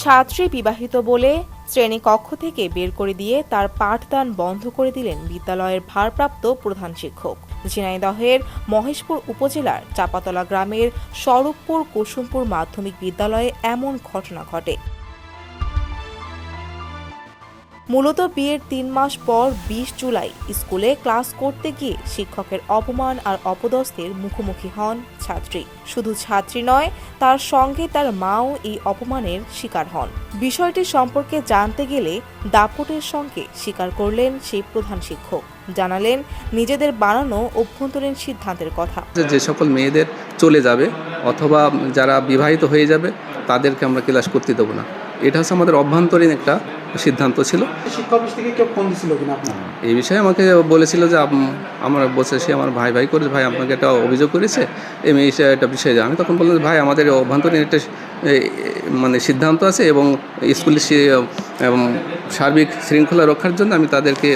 ছাত্রী বিবাহিত বলে শ্রেণি কক্ষ থেকে বের করে দিয়ে তার পাঠদান বন্ধ করে দিলেন বিদ্যালয়ের ভারপ্রাপ্ত প্রধান শিক্ষক। ঝিনাইদহের মহেশপুর উপজেলার চাপাতলা গ্রামের স্বরূপপুর কুসুমপুর মাধ্যমিক বিদ্যালয়ে এমন ঘটনা ঘটে। মূলত বিয়ের তিন মাস পর বিশ জুলাই স্কুলে ক্লাস করতে গিয়ে শিক্ষকের অপমান আর অপদস্থের মুখোমুখি হন ছাত্রী। শুধু ছাত্রী নয়, তার সঙ্গে তার মাও এই অপমানের শিকার হন। বিষয়টি সম্পর্কে জানতে গেলে দাপটের সঙ্গে স্বীকার করলেন সেই প্রধান শিক্ষক। জানালেন, নিজেদের বানানো অভ্যন্তরীণ সিদ্ধান্তের কথা। যে সকল মেয়েদের চলে যাবে অথবা যারা বিবাহিত হয়ে যাবে, তাদেরকে আমরা ক্লাস করতে দেবো না। এটা হচ্ছে আমাদের অভ্যন্তরীণ একটা সিদ্ধান্ত ছিল। এই বিষয়ে আমাকে বলেছিল যে আম- আমার বসে সে আমার ভাই ভাই করেছে ভাই আপনাকে একটা অভিযোগ করেছে এই মেয়ে একটা বিষয়ে আমি তখন বললাম যে, ভাই আমাদের অভ্যন্তরীণ একটা মানে সিদ্ধান্ত আছে এবং স্কুলে সে এবং সার্বিক শৃঙ্খলা রক্ষার জন্য আমি তাদেরকে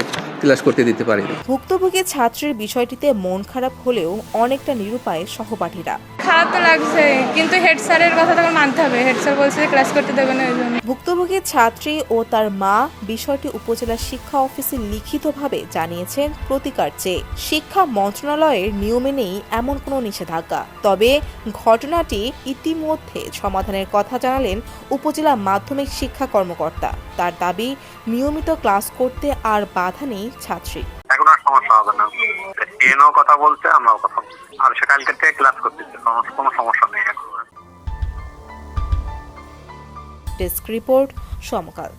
ক্লাস করতে দিতে পারি। ভুক্তভোগী ছাত্রীর বিষয়টিতে মন খারাপ হলেও অনেকটা নিরুপায় সহপাঠীরা। খারাপ তো লাগছে কিন্তু হেড স্যারের কথা তখন মানতে হবে। হেড স্যার বলছে যে ক্লাস করতে দেবে না ওই জন্য। ভুক্তভোগী ছাত্রী ও তার মা বিষয়টি উপজেলা শিক্ষা অফিসে লিখিতভাবে জানিয়েছেন প্রতিকার চেয়ে। শিক্ষা মন্ত্রণালয়ের নিয়মে নেই এমন কোনো নিষেধাজ্ঞা। তবে ঘটনাটি ইতিমধ্যে সমাধানের কথা জানালেন উপজেলা মাধ্যমিক শিক্ষা কর্মকর্তা। তার দাবি নিয়মিত ক্লাস করতে আর বাধা নেই ছাত্রী। এখন আর সমস্যা হবে না। এনও কথা বলছে আমরাও কথা আর সে কালকে থেকে ক্লাস করতেছে কোনো সমস্যা নেই এখন। Desk report Samakal.